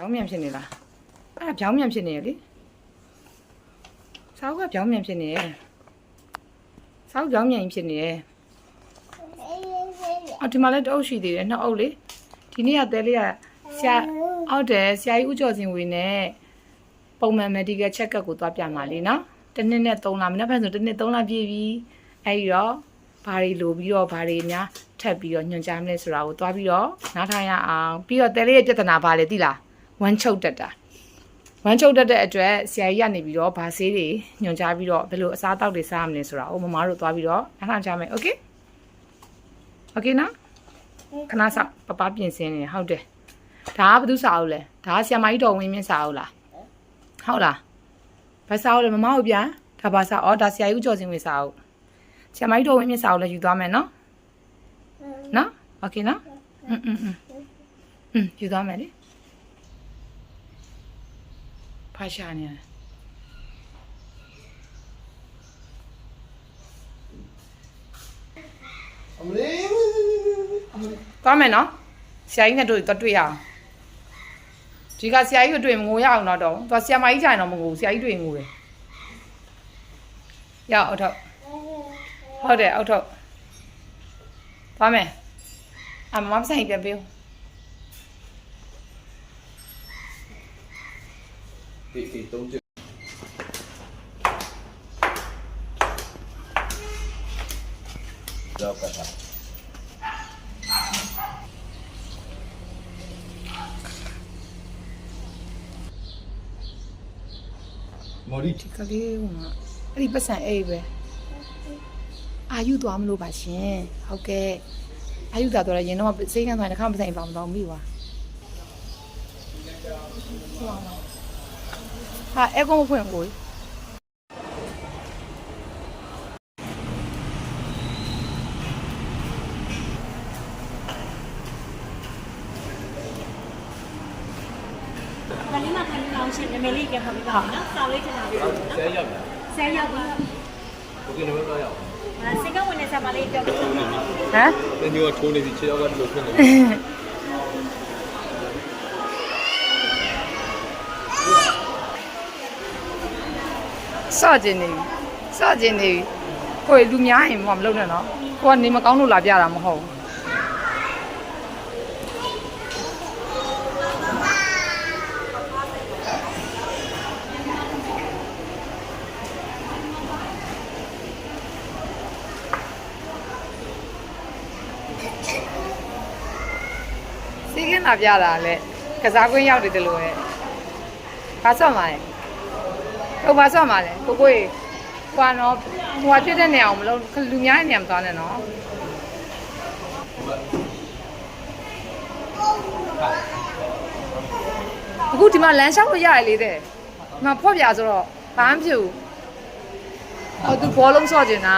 ပြောင်းမြန်ဖြစ်နေလားအဲ့ဒါပြောင်းမြန်ဖြစ်နေရလေစောက်ကပြောင်းမြန်ဖြစ်နေရစောက်ပြောင်းမြန်ကြီးဖြစ်နေရအော်ဒီမှာလည်းတအုပ်ရှိသေးတယ်နှစ်အုပ်လေဒီနေ့ကတဲလေးကဆရာအောက်တယ်ဆရာကြီးဦးကျော်စင်ဝေနဲ့ပုံမှန် medical check up ကိုသွားပြမှာလေနော်တစ်နှစ်နဲ့3လမနေ့ဖက်ဆိုတစ်နှစ်3လပြည့်ပြီအဲ့ဒီတော့ဘာတွေလိုပြီးတော့ဘာတွေများထပ်ပြီးတော့ညွှန်ကြားမလဲဆိုတာကိုသွားပြီးတော့နားထောင်ရအောင်ပြီးတော့တဲလေးရဲ့ပြဿနာဘာလဲသိလား ဝမ်းချုပ်တက်တာဝမ်းချုပ်တက်တဲ့အတွက်ဆရာကြီးကနေပြီးတော့ဗာဆေးတွေညွှန်ကြားပြီးတော့ဘယ်လိုအစားအသောက်တွေစားရမလဲဆိုတာကိုမမတို့သွားပြီးတော့နားထောင်ကြမယ်โอเคโอเคနော်ခဏစောင့်ပပပြင်ဆင်နေဟုတ်တယ်ဒါကဘယ်သူစာအုပ်လဲဒါကဆရာမကြီးတော်ဝင်းမြင့်စာအုပ်လားဟုတ်လားဘာစာအုပ်လဲမမတို့ပြန်ဒါဘာစာအော်ဒါဆရာကြီးဦးကျော်စင်ဝေစာအုပ်ဆရာမကြီးတော်ဝင်းမြင့်စာအုပ်လည်းယူသွားမယ်နော်နော်โอเคနော်อืมอืมอืมอืมယူသွားမယ်လေ ဖာရှာနေတယ်အမလေးသွားမယ်နော်ဆရာကြီးနဲ့တွေ့တော့တွေ့ရအောင်ဒီကဆရာကြီးကိုတွေ့မငိုရအောင်တော့တော့သွားဆရာမကြီးကြရင်တော့မငိုဘူးဆရာကြီးတွေ့ရင်ငိုတယ်ရအောင်အောက်ထောက်ဟုတ်တယ်အောက်ထောက်သွားမယ်အမမဆိုင်ပြန်ပေးဦး ဒီဒီတုံးချက်လောက်ကတာမော်ရီဒီကလေးကအဲ့ဒီပတ်စံအိပ်ပဲအာယူသွားမလို့ပါရှင်ဟုတ်ကဲ့အာယူသွားတော့ရင်တော့စိတ်ကန်းဆိုင်တစ်ခါမဆိုင်ပါမတော့မိပါဟာ အဲကုန်းမဖွင့်ကို ခဏလေးမှခဏလေးအောင်ရှင်နာမည်လေးပြန်ဖတ်ပြပါမယ်နော်စောင်းလေးထင်တာလေးနော် ဆဲရောက်လာ ဆယ်ရောက်ပြီ โอเคနံပါတ်တော့ရောက် အဲစကဝင်နေဆက်ပါလေးပြောပြပါမယ် ဟမ် ။ဒီညကထိုးနေပြီခြေတော့ကဒီလိုဖြစ်နေတယ် စော့ကျင်နေပြီစော့ကျင်နေပြီကိုယ်လူများရင်မမလုပ်နဲ့နော်ကိုကနေမကောင်းလို့လာပြတာမဟုတ်ဘူးစီးကင်းလာပြတာလေကစားကွင်းရောက်နေတယ်လို့ပဲဘာစော့မှာလဲ ဟုတ်ပါဆော့ပါလေကိုကိုကြီးဟွာနော်ဟွာဖြစ်တဲ့နေအောင်မလို့လူများတဲ့နေရာမသွားနဲ့နော်အခုဒီမှာလမ်းလျှောက်လို့ရရလေတဲ့ဒီမှာဖော့ပြဆိုတော့ဘာမှမဖြစ်ဘူးအော်သူဘောလုံးဆော့ကျင်တာ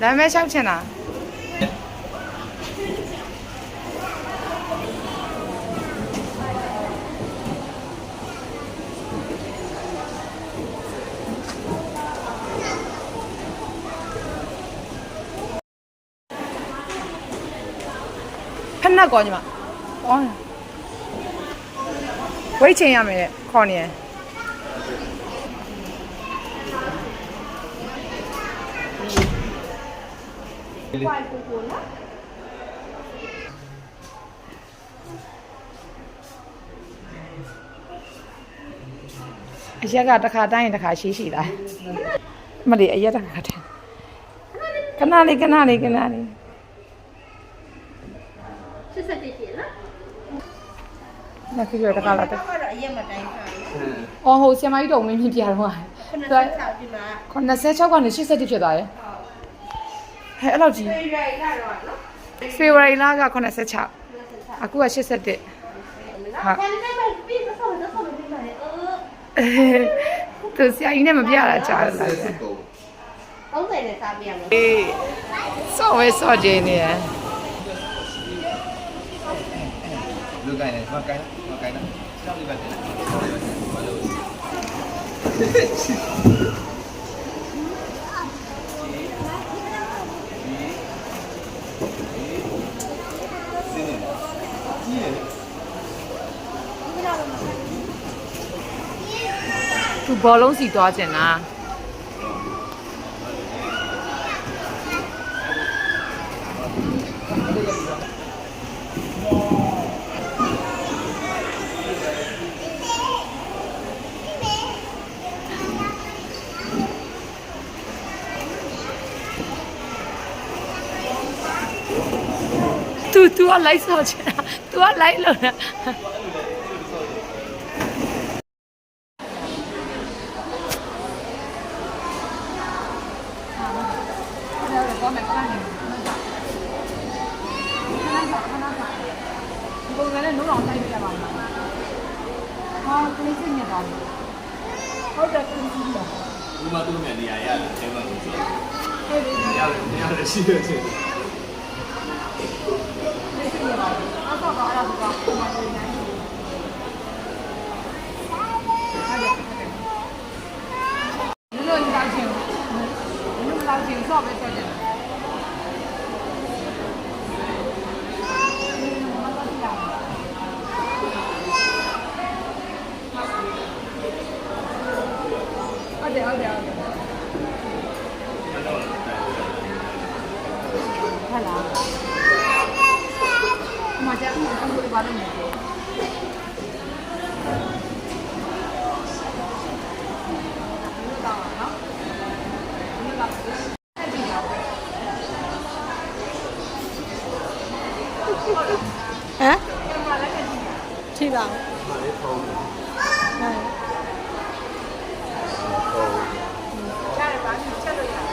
လမ်းမဲလျှောက်ချင်တာဖက်နှက်ကောညီမအော်ဝိတ်ချင်ရမယ်တဲ့ခေါ်နေရ ယ်အရက်ကတစ်ခါတိုင်းရင်တစ်ခါရှိရှိလာမလေးအရက်တစ်ခါတိုင်းခဏလေးခဏလေးခဏလေးစစ်စစ်တည်တည်နော်လက်ကြည့်ရတစ်ခါလာတော့ကတော့အရက်မတိုင်းခါလေးအော်ဟိုဆီယမကြီးတော်ဝင်းပြပြတော့ ဟဲ့အဲ့လောက်ကြီးဖေဖော်ဝါရီလတော့နော်ဖေဖော်ဝါရီလက86အခုက87ဟာသူဆရာကြီးနဲ့မပြတာကြားလာတယ်30နဲ့စားပြရမယ်အေးစောဝဲစောကျင်းနေရလူကိုင်းနေမကိုင်းမကိုင်းနော်စောက်ပြပါတယ်ဘာလို့ သူဘောလုံးစီသွားကျင်လားသူသူကလိုက်ဆော့ချင်တာသူကလိုက်လို့นะ ပုံစံနဲ့နိုးအောင်တိုက်ပြပါမယ်။ဟာကလေးစိတ်ညစ်သွားပြီ။ဟုတ်တယ်ကလေးစိတ်ညစ်သွားဒီမှာသူ့မြန်နေရာရတယ်အဲမှာလို့ဆိုရတယ်နေရာရရှိတယ်ချင်း။ကလေးစိတ်ညစ်သွားပြီ။အောက်တော့အဲ့ဒါကပုံမှန်နေနေ။ဟုတ်တယ်ဟုတ်တယ်။လူလိုလာချင်းလူလိုလာချင်းဆော့ပဲဆော့ကြတယ်။ဟုတ်တယ်ဟုတ်တယ်ဟုတ်တယ်ဟလာ မကြမ်းဘူးဘူးဘာလို့လဲဟမ်ထိ